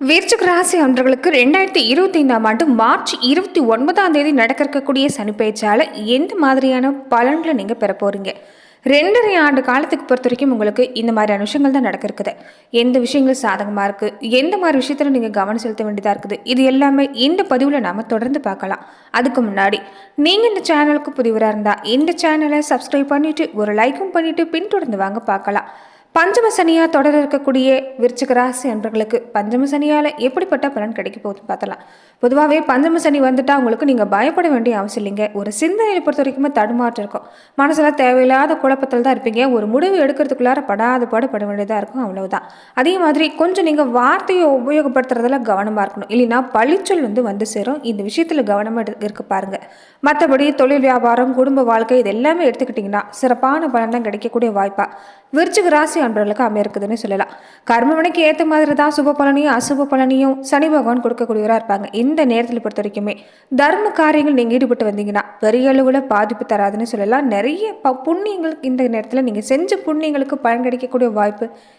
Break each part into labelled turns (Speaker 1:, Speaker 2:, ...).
Speaker 1: விருச்சிக ராசி அன்றர்களுக்கு ரெண்டாயிரத்தி இருபத்தி ஐந்தாம் ஆண்டு மார்ச் இருபத்தி ஒன்பதாம் தேதி நடக்க இருக்கக்கூடிய சனிப்பெயர்ச்சால எந்த மாதிரியான பலன்களை நீங்கள் பெற போறீங்க? ரெண்டரை ஆண்டு காலத்துக்கு பொறுத்த வரைக்கும் உங்களுக்கு இந்த மாதிரியான விஷயங்கள் தான் நடக்க இருக்குது எந்த விஷயங்கள் சாதகமாக இருக்குது எந்த மாதிரி விஷயத்தில் நீங்கள் கவனம் செலுத்த வேண்டியதாக இருக்குது? இது எல்லாமே இந்த பதிவில் நாம் தொடர்ந்து பார்க்கலாம். அதுக்கு முன்னாடி நீங்கள் இந்த சேனலுக்கு புதிவராக இருந்தால் இந்த சேனலை சப்ஸ்கிரைப் பண்ணிவிட்டு ஒரு லைக்கும் பண்ணிவிட்டு பின்தொடர்ந்து வாங்க பார்க்கலாம். பஞ்சம சனியாக தொடர இருக்கக்கூடிய விருச்சிக ராசி அன்பர்களுக்கு பஞ்சம சனியால் எப்படிப்பட்ட பலன் கிடைக்க போகுதுன்னு பார்த்தலாம் பொதுவாகவே பஞ்சம சனி வந்துட்டால் உங்களுக்கு நீங்கள் பயப்பட வேண்டிய அவசியம் இல்லைங்க. ஒரு சிந்தனையை பொறுத்த வரைக்குமே தடுமாற்றம் இருக்கும். மனசில் தேவையில்லாத குழப்பத்தில் தான் இருப்பீங்க. ஒரு முடிவு எடுக்கிறதுக்குள்ளார படாத பாடு பட வேண்டியதாக இருக்கும். அவ்வளவுதான். அதே மாதிரி கொஞ்சம் நீங்கள் வார்த்தையை உபயோகப்படுத்துறதுல கவனமாக இருக்கணும். இல்லைன்னா பழிச்சொல் வந்து வந்து சேரும். இந்த விஷயத்தில் கவனமாக இருக்க பாருங்கள் மற்றபடி தொழில் வியாபாரம் குடும்ப வாழ்க்கை இது எல்லாமே எடுத்துக்கிட்டிங்கன்னா சிறப்பான பலன் கிடைக்கக்கூடிய வாய்ப்பாக விருச்சிக ராசி அன்பர்களுக்கு அமையிருக்குதுன்னு சொல்லலாம். கர்மவினைக்கு ஏற்ற மாதிரி தான் சுப பலனையும் அசுப பலனையும் சனி பகவான் கொடுக்கக்கூடியவராக இருப்பாங்க. இந்த நேரத்தில் பொறுத்த வரைக்குமே தர்ம காரியங்கள் நீங்கள் ஈடுபட்டு வந்தீங்கன்னா பெரிய அளவில் பாதிப்பு தராதுன்னு சொல்லலாம். நிறைய ப புண்ணியங்கள் இந்த நேரத்தில் நீங்கள் செஞ்ச புண்ணியங்களுக்கு பலன் கிடைக்கக்கூடிய வாய்ப்பு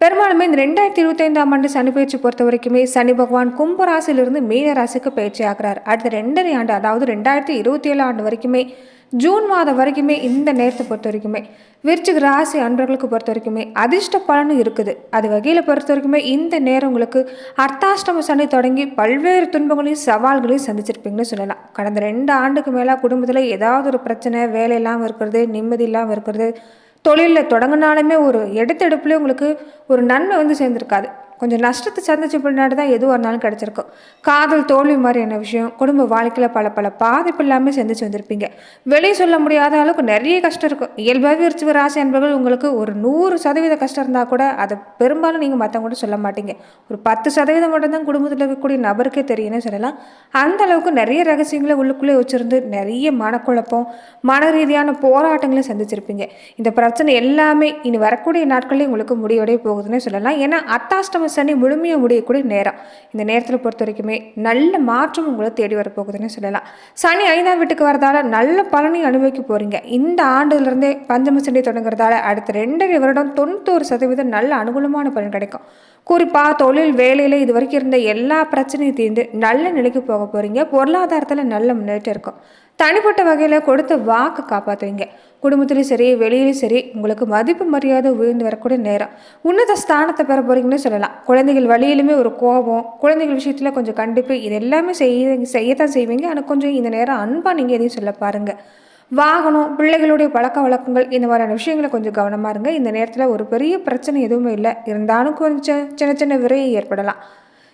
Speaker 1: பெரும்பாலுமே இந்த ரெண்டாயிரத்தி இருபத்தைந்தாம் ஆண்டு சனி பயிற்சி பொறுத்த வரைக்குமே சனி பகவான் கும்பராசிலிருந்து மீன ராசிக்கு பயிற்சி ஆகிறார். அடுத்த ரெண்டரை ஆண்டு அதாவது ரெண்டாயிரத்தி இருபத்தி ஏழு ஆண்டு வரைக்குமே ஜூன் மாதம் வரைக்குமே இந்த நேரத்தை பொறுத்த வரைக்குமே விருச்சிக ராசி அன்பர்களுக்கு பொறுத்த வரைக்குமே அதிர்ஷ்ட பலனும் இருக்குது. அது வகையில் பொறுத்த வரைக்குமே இந்த நேரம் உங்களுக்கு அர்த்தாஷ்டம சனி தொடங்கி பல்வேறு துன்பங்களையும் சவால்களையும் சந்திச்சிருப்பீங்கன்னு சொல்லலாம். கடந்த ரெண்டு ஆண்டுக்கு மேலே குடும்பத்தில் ஏதாவது ஒரு பிரச்சனை வேலை இல்லாமல் இருக்கிறது நிம்மதி இல்லாமல் இருக்கிறது தொழிலில் தொடங்கினாலுமே ஒரு எடுத்தெடுப்புலேயே உங்களுக்கு ஒரு நன்மை வந்து சேர்ந்துருக்காது. கொஞ்சம் நஷ்டத்தை சந்திச்ச பின்னாடி தான் எதுவாக இருந்தாலும் கிடச்சிருக்கும். காதல் தோல்வி மாதிரியான விஷயம்? குடும்ப வாழ்க்கையில் பல பல பாதிப்பு இல்லாமல் சந்திச்சு வந்திருப்பீங்க. வெளியே சொல்ல முடியாத அளவுக்கு நிறைய கஷ்டம் இருக்கும். இயல்பாகவே விருச்சிக ராசி என்பவர்கள் உங்களுக்கு ஒரு நூறு சதவீத கஷ்டம் இருந்தால் கூட அதை பெரும்பாலும் நீங்கள் மற்றவங்க கூட சொல்ல மாட்டீங்க. ஒரு பத்து சதவீதம் மட்டும்தான் குடும்பத்தில் இருக்கக்கூடிய நபருக்கே தெரியும்னு சொல்லலாம். அந்த அளவுக்கு நிறைய ரகசியங்களை உள்ளுக்குள்ளே வச்சுருந்து நிறைய மனக்குழப்பம் மன ரீதியான போராட்டங்களை சந்திச்சிருப்பீங்க. இந்த பிரச்சனை எல்லாமே இனி வரக்கூடிய நாட்களே உங்களுக்கு முடிவடைய போகுதுன்னு சொல்லலாம். ஏன்னா அத்தாஷ்டம சனி முழுமையாக முடியக்கூடிய நேரம். இந்த நேரத்தில் பொறுத்த வரைக்குமே நல்ல மாற்றம் உங்களை தேடி வரப்போகுதுன்னு சொல்லலாம். சனி ஐந்தாம் வீட்டுக்கு வரதால நல்ல பலனையும் அனுபவிக்க போகிறீங்க இந்த ஆண்டுலேருந்தே பஞ்சம சனி தொடங்குறதால அடுத்த ரெண்டரை வருடம் தொண்ணூத்தோரு சதவீதம் நல்ல அனுகூலமான பலன் கிடைக்கும். குறிப்பாக தொழில் வேலையில் இது வரைக்கும் இருந்த எல்லா பிரச்சனையும் தீர்ந்து நல்ல நிலைக்கு போக போகிறீங்க பொருளாதாரத்தில் நல்ல முன்னேற்றம் இருக்கும். தனிப்பட்ட வகையில் கொடுத்த வாக்கு காப்பாற்றுவீங்க குடும்பத்துலேயும் சரி வெளியிலையும் சரி உங்களுக்கு மதிப்பு மரியாதை உயர்ந்து வரக்கூடிய நேரம். உன்னத ஸ்தானத்தை பெற போகிறீங்கன்னு சொல்லலாம். குழந்தைகள் வழியிலுமே ஒரு கோபம் குழந்தைகள் விஷயத்தில் கொஞ்சம் கண்டிப்பு இது எல்லாமே செய்ய செய்யத்தான் செய்வீங்க. ஆனால் கொஞ்சம் இந்த நேரம் அன்பாக நீங்கள் எதையும் சொல்ல பாருங்கள் வாகனம் பிள்ளைகளுடைய பழக்க வழக்கங்கள் இந்த மாதிரியான விஷயங்களை கொஞ்சம் கவனமாக இருங்க. இந்த நேரத்தில் ஒரு பெரிய பிரச்சனை எதுவுமே இல்லை. இருந்தாலும் கொஞ்சம் சின்ன சின்ன விரையை ஏற்படலாம்.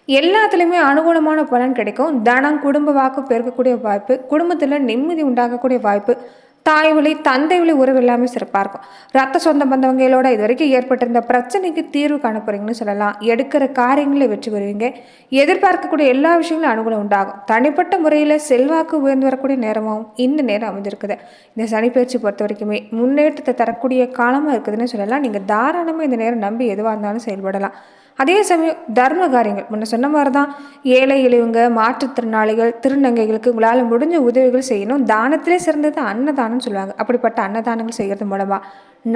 Speaker 1: எல்லாத்துலேயுமே அனுகூலமான பலன் கிடைக்கும். தனம் குடும்ப வாக்கு பெருக்கக்கூடிய வாய்ப்பு குடும்பத்தில் நிம்மதி உண்டாகக்கூடிய வாய்ப்பு தாய் வழி தந்தை வழி உறவு எல்லாமே சிறப்பாக இருக்கும். ரத்த சொந்தம் பந்தவங்களோட இது வரைக்கும் ஏற்பட்டிருந்த பிரச்சனைக்கு தீர்வு காண சொல்லலாம். எடுக்கிற காரியங்களை வெற்றி பெறுவீங்க. எதிர்பார்க்கக்கூடிய எல்லா விஷயங்களும் அனுகூலம் உண்டாகும். தனிப்பட்ட முறையில் செல்வாக்கு உயர்ந்து வரக்கூடிய நேரமாகவும் இந்த நேரம் அமைஞ்சிருக்குது. இந்த சனிப்பயிற்சி பொறுத்த வரைக்குமே முன்னேற்றத்தை தரக்கூடிய காலமாக இருக்குதுன்னு சொல்லலாம். நீங்கள் தாராளமாக இந்த நேரம் நம்பி எதுவாக இருந்தாலும் செயல்படலாம். அதே சமயம் தர்ம காரியங்கள். முன்ன சொன்ன மாதிரி தான் ஏழை எளியவங்க மாற்றுத்திறனாளிகள் திருநங்கைகளுக்கு உங்களால் முடிஞ்ச உதவிகள் செய்யணும். தானத்திலே சிறந்தது அன்னதானம்னு சொல்லுவாங்க. அப்படிப்பட்ட அன்னதானங்கள் செய்கிறது மூலமாக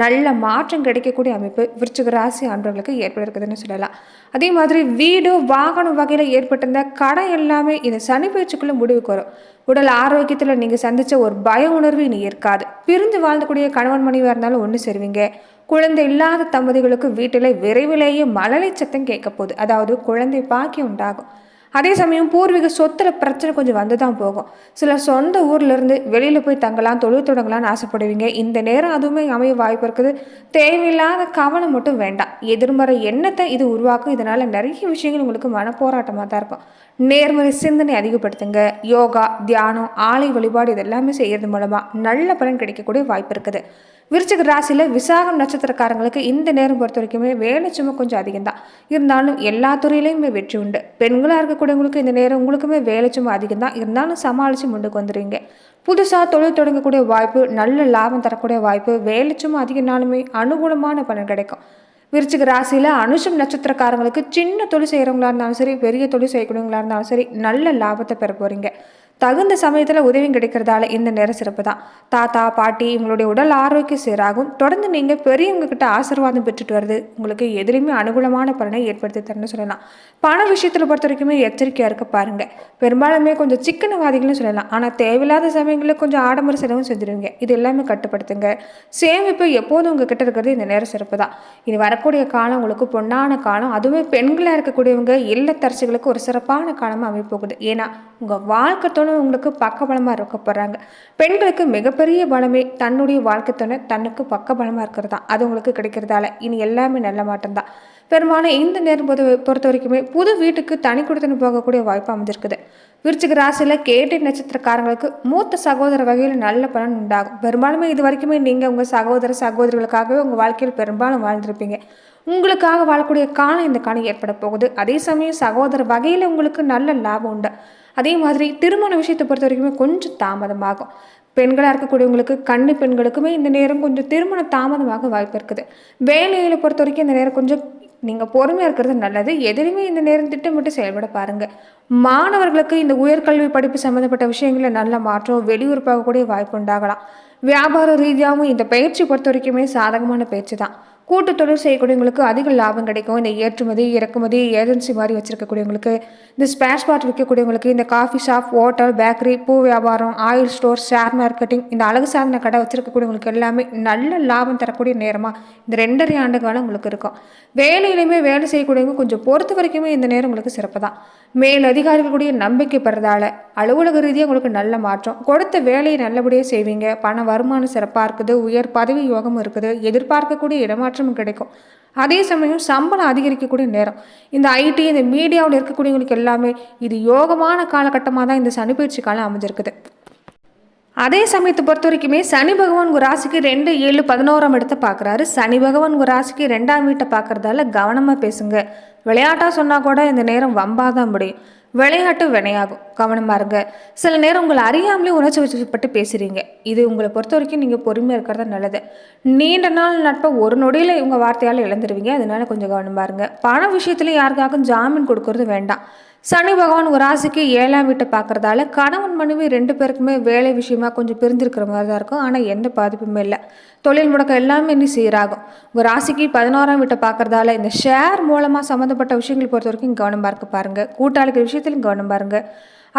Speaker 1: நல்ல மாற்றம் கிடைக்கக்கூடிய அமைப்பு விருச்சிக ராசி ஆண்டவர்களுக்கு ஏற்பட்டிருக்குதுன்னு சொல்லலாம். அதே மாதிரி வீடு வாகனம் வகையில் ஏற்பட்டிருந்த கடை எல்லாமே இந்த சனி பயிற்சிக்குள்ளே முடிவுக்கு வரும். உடல் ஆரோக்கியத்தில் நீங்கள் சந்தித்த ஒரு பய உணர்வு இனி இருக்காது. பிரிந்து வாழ்ந்தக்கூடிய கணவன் மனைவியாக இருந்தாலும் ஒன்று சேருவீங்க. குழந்தை இல்லாத தம்பதிகளுக்கு வீட்டில் விரைவிலேயே மழலை சத்தம் கேட்க போகுது. அதாவது குழந்தை பாக்கி உண்டாகும். அதே சமயம் பூர்வீக சொத்துல பிரச்சனை கொஞ்சம் வந்து தான் போகும். சில சொந்த ஊர்லேருந்து வெளியில் போய் தங்கலாம் தொழில் தொடங்கலாம்னு ஆசைப்படுவீங்க. இந்த நேரம் அதுவுமே அமைய வாய்ப்பு இருக்குது. தேவையில்லாத கவனம் மட்டும் வேண்டாம். எதிர்மறை எண்ணத்தை இது உருவாக்கும். இதனால் நிறைய விஷயங்கள் உங்களுக்கு மனப்போராட்டமாக தான் இருக்கும். நேர்மறை சிந்தனை அதிகப்படுத்துங்க. யோகா தியானம் ஆலை வழிபாடு இதெல்லாமே செய்கிறது மூலமாக நல்ல பலன் கிடைக்கக்கூடிய வாய்ப்பு இருக்குது. விருச்சிக ராசியில் விசாகம் நட்சத்திரக்காரங்களுக்கு இந்த நேரம் பொறுத்த வரைக்குமே வேலை சும்மா கொஞ்சம் அதிகம் தான் இருந்தாலும் எல்லா துறையிலையுமே வெற்றி உண்டு. பெண்களாக இருக்கக்கூடியவங்களுக்கு இந்த நேரம் உங்களுக்குமே வேலை சும்மா அதிகம் தான் இருந்தாலும் சமாளித்து முன்னுக்கு வந்துடுவீங்க. புதுசாக தொழில் தொடங்கக்கூடிய வாய்ப்பு நல்ல லாபம் தரக்கூடிய வாய்ப்பு வேலை அதிக நாளுமே அனுகூலமான பலன் கிடைக்கும். விருச்சிக ராசியில் அனுஷம் நட்சத்திரக்காரங்களுக்கு சின்ன தொழில் செய்கிறவங்களா இருந்தாலும் சரி பெரிய தொழில் செய்யக்கூடியவங்களா இருந்தாலும் சரி நல்ல லாபத்தை பெற போகிறீங்க தகுந்த சமயத்தில் உதவியும் கிடைக்கிறதால இந்த நேரம் சிறப்பு தான் தாத்தா பாட்டி உங்களுடைய உடல் ஆரோக்கியம் சீராகும். தொடர்ந்து நீங்கள் பெரியவங்க கிட்ட ஆசீர்வாதம் பெற்றுட்டு வருது உங்களுக்கு எதிலுமே அனுகூலமான பலனை ஏற்படுத்தி தரணும்னு சொல்லலாம். பண விஷயத்தில் பொறுத்த வரைக்குமே எச்சரிக்கையாக இருக்க பாருங்க. பெரும்பாலுமே கொஞ்சம் சிக்கனவாதிகள்னு சொல்லலாம். ஆனால் தேவையில்லாத சமயங்களில் கொஞ்சம் ஆடம்பர செலவும் செஞ்சுருவீங்க. இது எல்லாமே கட்டுப்படுத்துங்க. சேமிப்பு எப்போதும் உங்கள் கிட்ட இருக்கிறது இந்த நேரம் சிறப்பு தான் இது வரக்கூடிய காலம் உங்களுக்கு பொன்னான காலம். அதுவுமே பெண்களாக இருக்கக்கூடியவங்க இல்லத்தரசிகளுக்கு ஒரு சிறப்பான காலமாக அமைப்போகுது ஏன்னா உங்கள் வாழ்க்கை துணை பக்கபலமாக இருக்க போகிறாங்க பெண்களுக்கு மிகப்பெரிய பலமே தன்னுடைய வாழ்க்கை துணை தன்னுக்கு பக்கபலமாக இருக்கிறது தான். அது உங்களுக்கு கிடைக்கிறதால இனி எல்லாமே நல்ல மாட்டம்தான் பெரும்பாலும் இந்த நேரம் பொது பொறுத்த வரைக்குமே புது வீட்டுக்கு தனி கொடுத்துன்னு போகக்கூடிய வாய்ப்பு அமைஞ்சிருக்குது. விருச்சிக ராசியில் கேட்டை நட்சத்திரக்காரங்களுக்கு மூத்த சகோதர வகையில் நல்ல பலன் உண்டாகும். பெரும்பாலுமே இது வரைக்குமே நீங்கள் உங்கள் சகோதர சகோதரிகளுக்காகவே உங்கள் வாழ்க்கையில் பெரும்பாலும் வாழ்ந்திருப்பீங்க. உங்களுக்காக வாழக்கூடிய காலம் இந்த காலம் ஏற்பட போகுது. அதே சமயம் சகோதர வகையில் உங்களுக்கு நல்ல லாபம் உண்டு. அதே மாதிரி திருமண விஷயத்தை பொறுத்த வரைக்குமே கொஞ்சம் தாமதமாகும். பெண்களாக இருக்கக்கூடியவங்களுக்கு கண்ணு பெண்களுக்குமே இந்த நேரம் கொஞ்சம் திருமண தாமதமாக வாய்ப்பு இருக்குது. வேலையில் பொறுத்த வரைக்கும் இந்த நேரம் கொஞ்சம் நீங்கள் பொறுமையாக இருக்கிறது நல்லது. எதிலுமே இந்த நேரம் திட்டமிட்டு செயல்பட பாருங்கள் மாணவர்களுக்கு இந்த உயர்கல்வி படிப்பு சம்மந்தப்பட்ட விஷயங்களில் நல்ல மாற்றம் வெளியூர் போகக்கூடிய வாய்ப்பு உண்டாகலாம். வியாபார ரீதியாகவும் இந்த பயிற்சி பொறுத்த வரைக்குமே சாதகமான பயிற்சி தான். கூட்டு தொழில் செய்யக்கூடியவங்களுக்கு அதிக லாபம் கிடைக்கும். இந்த ஏற்றுமதி இறக்குமதி ஏஜென்சி மாதிரி வச்சுருக்கக்கூடியவங்களுக்கு இந்த ஸ்பேர் ஸ்பாட் விற்கக்கூடியவங்களுக்கு இந்த காஃபி ஷாப் ஹோட்டல் பேக்கரி பூ வியாபாரம் ஆயில் ஸ்டோர் ஷேர் மார்க்கெட்டிங் இந்த அழகு சாதன கடை வச்சுருக்கக்கூடியவங்களுக்கு எல்லாமே நல்ல லாபம் தரக்கூடிய நேரமாக இந்த ரெண்டரை ஆண்டு காலம் உங்களுக்கு இருக்கும். வேலையிலையுமே வேலை செய்யக்கூடியவங்க கொஞ்சம் பொறுத்த வரைக்குமே இந்த நேரம் உங்களுக்கு சிறப்பு தான் மேல் அதிகாரிகளுடைய நம்பிக்கை பெறதால அலுவலக ரீதியாக உங்களுக்கு நல்ல மாற்றம். கொடுத்த வேலையை நல்லபடியாக செய்வீங்க. பண வருமானம் சிறப்பாக இருக்குது. உயர் பதவி யோகமும் இருக்குது. எதிர்பார்க்கக்கூடிய இடமாற்றமும் கிடைக்கும். அதே சமயம் சம்பளம் அதிகரிக்கக்கூடிய நேரம். இந்த ஐடி இந்த மீடியாவில் இருக்கக்கூடியவங்களுக்கு எல்லாமே இது யோகமான காலகட்டமாக தான் இந்த சனிப்பயிற்சி காலம் அமைஞ்சிருக்குது. அதே சமயத்தை பொறுத்த வரைக்குமே சனி பகவான் உங்கள் ராசிக்கு ரெண்டு ஏழு பதினோராம் இடத்தை பார்க்குறாரு. சனி பகவான் உங்கள் ராசிக்கு ரெண்டாம் வீட்டை பார்க்குறதால கவனமாக பேசுங்க. விளையாட்டாக சொன்னால் கூட இந்த நேரம் வம்பாக தான் முடியும். விளையாட்டு வினையாகும். கவனமாக இருங்க சில நேரம் உங்களை அறியாமலே உணர்ச்சி வச்சுப்பட்டு பேசுகிறீங்க இது உங்களை பொறுத்த வரைக்கும் நீங்கள் பொறுமையாக இருக்கிறது நல்லது. நீண்ட நாள் நட்பை ஒரு நொடியில் இவங்க வார்த்தையால் இழந்துருவீங்க. அதனால கொஞ்சம் கவனமாக இருங்க பண விஷயத்துல யாருக்காகவும் ஜாமீன் கொடுக்கறது வேண்டாம். சனி பகவான் ஒரு ராசிக்கு ஏழாம் வீட்டை பார்க்கறதால கணவன் மனைவி ரெண்டு பேருக்குமே வேலை விஷயமா கொஞ்சம் பிரிஞ்சிருக்கிற மாதிரி தான் இருக்கும். ஆனால் எந்த பாதிப்புமே இல்லை. தொழில் முடக்கம் எல்லாமே இன்னும் சீராகும். உங்கள் ராசிக்கு பதினோராம் வீட்டை பார்க்குறதால இந்த ஷேர் மூலமாக சம்மந்தப்பட்ட விஷயங்களை பொறுத்த வரைக்கும் கவனமாக இருக்க பாருங்கள் கூட்டாளிகள் விஷயத்திலும் கவனம் பாருங்கள்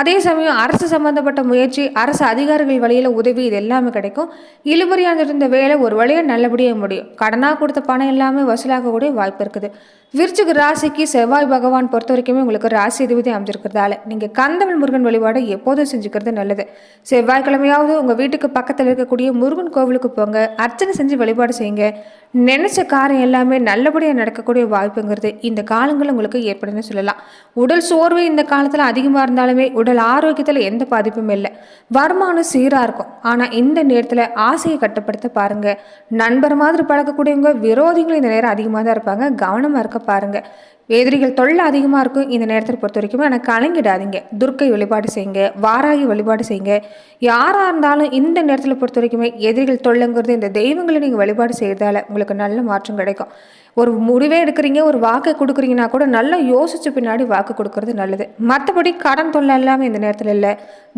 Speaker 1: அதே சமயம் அரசு சம்பந்தப்பட்ட முயற்சி அரசு அதிகாரிகள் வழியில் உதவி இது எல்லாமே கிடைக்கும். இழுபறியாக இருந்த வேலை ஒரு வழியாக நல்லபடியாக முடியும். கடனாக கொடுத்த பணம் எல்லாமே வசூலாகக்கூடிய வாய்ப்பு இருக்குது. விருச்சிக ராசிக்கு செவ்வாய் பகவான் பொறுத்த வரைக்குமே உங்களுக்கு ராசி அதிபதி அமைஞ்சிருக்கிறதால நீங்கள் கந்தமிழ் முருகன் வழிபாடு எப்போதும் செஞ்சுக்கிறது நல்லது. செவ்வாய்க்கிழமையாவது உங்கள் வீட்டுக்கு பக்கத்தில் இருக்கக்கூடிய முருகன் கோவிலுக்கு போங்க அர்ச்சனை செஞ்சு வழிபாடு செய்யுங்க. நினைச்ச காரியம் எல்லாமே நல்லபடியாக நடக்கக்கூடிய வாய்ப்புங்கிறது இந்த காலங்கள் உங்களுக்கு ஏற்படும்னு சொல்லலாம். உடல் சோர்வு இந்த காலத்தில் அதிகமாக இருந்தாலுமே உடல் ஆரோக்கியத்தில் எந்த பாதிப்பும் இல்லை. வருமானம் சீராக இருக்கும். ஆனால் இந்த நேரத்தில் ஆசையை கட்டுப்படுத்த பாருங்கள் நண்பர் மாதிரி பழக்கக்கூடியவங்க விரோதிகள் இந்த நேரம் அதிகமாக தான் இருப்பாங்க. கவனமாக இருக்க பாருங்கள் எதிரிகள் தொல்லை அதிகமாக இருக்கும் இந்த நேரத்தில் பொறுத்த வரைக்கும். ஆனால் கலங்கிடாதீங்க. துர்க்கை வழிபாடு செய்யுங்க. வாராகி வழிபாடு செய்யுங்க. யாராக இருந்தாலும் இந்த நேரத்தில் பொறுத்த வரைக்குமே எதிரிகள் தொல்லைங்கிறது இந்த தெய்வங்களை நீங்கள் வழிபாடு செய்கிறதால உங்களுக்கு நல்ல மாற்றம் கிடைக்கும். ஒரு முடிவே எடுக்கிறீங்க ஒரு வாக்கை கொடுக்குறீங்கன்னா கூட நல்லா யோசிச்சு பின்னாடி வாக்கு கொடுக்கறது நல்லது. மற்றபடி கடன் தொல்லை எல்லாமே இந்த நேரத்தில் இல்லை.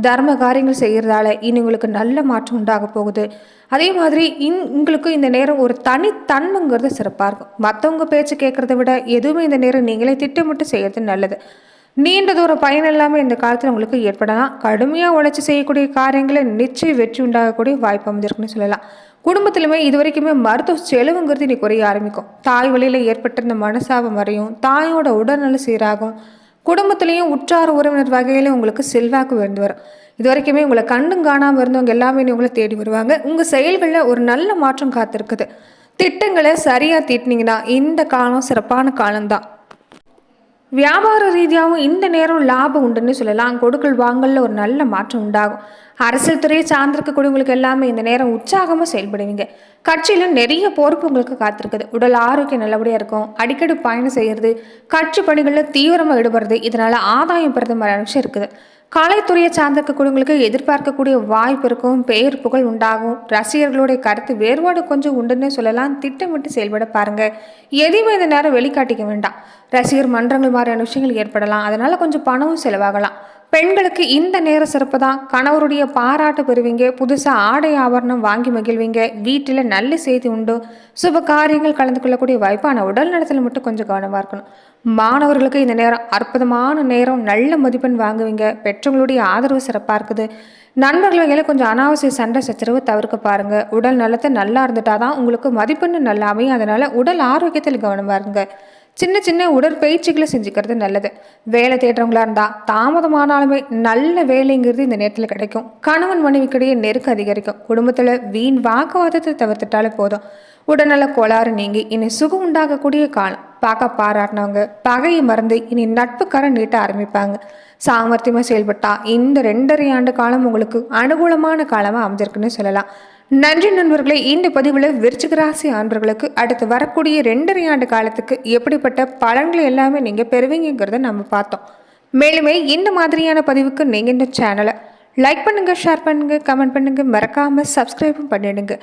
Speaker 1: தர்ம காரியங்கள் செய்கிறதால இனி உங்களுக்கு நல்ல மாற்றம் உண்டாக போகுது. அதே மாதிரி இன் உங்களுக்கு இந்த நேரம் ஒரு தனித்தன்மைங்கிறது சிறப்பாக இருக்கும். மற்றவங்க பேச்சு கேட்குறத விட எதுவுமே இந்த நேரம் நீங்களே திட்டமிட்டு செய்யறது நல்லது. நீண்ட தூர பயன் இல்லாமல் இந்த காலத்தில் உங்களுக்கு ஏற்படலாம். கடுமையாக உழைச்சி செய்யக்கூடிய காரியங்களை நிச்சயம் வெற்றி உண்டாகக்கூடிய வாய்ப்பு அமைஞ்சிருக்குன்னு சொல்லலாம். குடும்பத்திலுமே இது வரைக்குமே மருத்துவ செலவுங்கிறது நீ குறைய ஆரம்பிக்கும். தாய் வழியில் ஏற்பட்டிருந்த மனசாபம் வரையும் தாயோட உடல்நல சீராகும். குடும்பத்திலையும் உற்றார் உறவினர் வகையில் உங்களுக்கு செல்வாக்கு வந்து வரும். இது வரைக்குமே உங்களை கண்டும் காணாமல் இருந்தவங்க எல்லாமே உங்களை தேடி வருவாங்க. உங்கள் செயல்களில் ஒரு நல்ல மாற்றம் காத்திருக்குது. திட்டங்களை சரியாக தீட்டினீங்கன்னா இந்த காலம் சிறப்பான காலம்தான். வியாபார ரீதியாகவும் இந்த நேரம் லாபம் உண்டுன்னு சொல்லலாம். கொடுக்கல் வாங்கல ஒரு நல்ல மாற்றம் உண்டாகும். அரசியல் துறையை சார்ந்திருக்கக்கூடியவங்களுக்கு எல்லாமே இந்த நேரம் உற்சாகமாக செயல்படுவீங்க. கட்சியில் நிறைய பொறுப்பு உங்களுக்கு காத்திருக்குது. உடல் ஆரோக்கியம் நல்லபடியாக இருக்கும். அடிக்கடி பயணம் செய்கிறது கட்சி பணிகளில் தீவிரமாக ஈடுபடுறது இதனால் ஆதாயம் பெறது மாதிரியான விஷயம் இருக்குது. கலைத்துறையை சார்ந்திருக்கக்கூடியவங்களுக்கு எதிர்பார்க்கக்கூடிய வாய்ப்பு இருக்கும் பெயர் புகழ் உண்டாகும். ரசிகர்களுடைய கருத்து வேறுபாடு கொஞ்சம் உண்டுன்னு சொல்லலாம். திட்டமிட்டு செயல்பட பாருங்க. எதையுமே இந்த நேரம் வெளிக்காட்டிக்க வேண்டாம். ரசிகர் மன்றங்கள் மாதிரியான விஷயங்கள் ஏற்படலாம். அதனால் கொஞ்சம் பணமும் செலவாகலாம். பெண்களுக்கு இந்த நேர சிறப்பு தான். கணவருடைய பாராட்டு பெறுவீங்க. புதுசாக ஆடை ஆபரணம் வாங்கி மகிழ்வீங்க. வீட்டில் நல்ல செய்தி உண்டு. சுப காரியங்கள் கலந்து கொள்ளக்கூடிய வாய்ப்பு ஆனால் உடல் நலத்தில் மட்டும் கொஞ்சம் கவனமாக இருக்கணும். மாணவர்களுக்கு இந்த நேரம் அற்புதமான நேரம் நல்ல மதிப்பெண் வாங்குவீங்க. பெற்றவங்களுடைய ஆதரவு சிறப்பாக இருக்குது. நண்பர்கள் வகையில் கொஞ்சம் அனாவசிய சண்டை சச்சரவு தவிர்க்க பாருங்க. உடல் நலத்தை நல்லா இருந்துட்டா தான் உங்களுக்கு மதிப்பெண் நல்லா அமையும் அதனால உடல் ஆரோக்கியத்தில் கவனமாக இருங்க. சின்ன சின்ன உடற்பயிற்சிகளை செஞ்சுக்கிறது நல்லது. வேலை தேடுறவங்களா இருந்தால் தாமதமானாலுமே நல்ல வேலைங்கிறது இந்த நேரத்தில் கிடைக்கும். கணவன் மனைவிக்கிடையே நெருக்கம் அதிகரிக்கும். குடும்பத்தில் வீண் வாக்குவாதத்தை தவிர்த்துட்டாலே போதும். உடல்நல கோளாறு நீங்கி இனி சுகம் உண்டாகக்கூடிய காலம். பார்க்க பாராட்டினவங்க பகையை மறந்து இனி நட்புக்காரன் நீட்ட ஆரம்பிப்பாங்க. சாமர்த்தியமாக செயல்பட்டால் இந்த ரெண்டரை ஆண்டு காலம் உங்களுக்கு அனுகூலமான காலமாக அமைஞ்சிருக்குன்னு சொல்லலாம். நன்றி நண்பர்களே இந்த பதிவில் விருச்சிகராசி ஆண்பர்களுக்கு அடுத்து வரக்கூடிய ரெண்டரை ஆண்டு காலத்துக்கு எப்படிப்பட்ட பலன்களை எல்லாமே நீங்கள் பெறுவீங்கிறத நம்ம பார்த்தோம். மேலுமே இந்த மாதிரியான பதிவுக்கு நீங்கள் இந்த சேனலை லைக் பண்ணுங்கள் ஷேர் பண்ணுங்கள் கமெண்ட் பண்ணுங்கள் மறக்காமல் சப்ஸ்கிரைபும் பண்ணிடுங்க.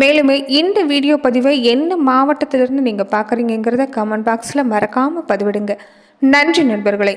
Speaker 1: மேலுமே இந்த வீடியோ பதிவை எந்த மாவட்டத்திலிருந்து நீங்கள் பார்க்குறீங்கிறத கமெண்ட் பாக்ஸில் மறக்காமல் பதிவிடுங்க. நன்றி நண்பர்களே.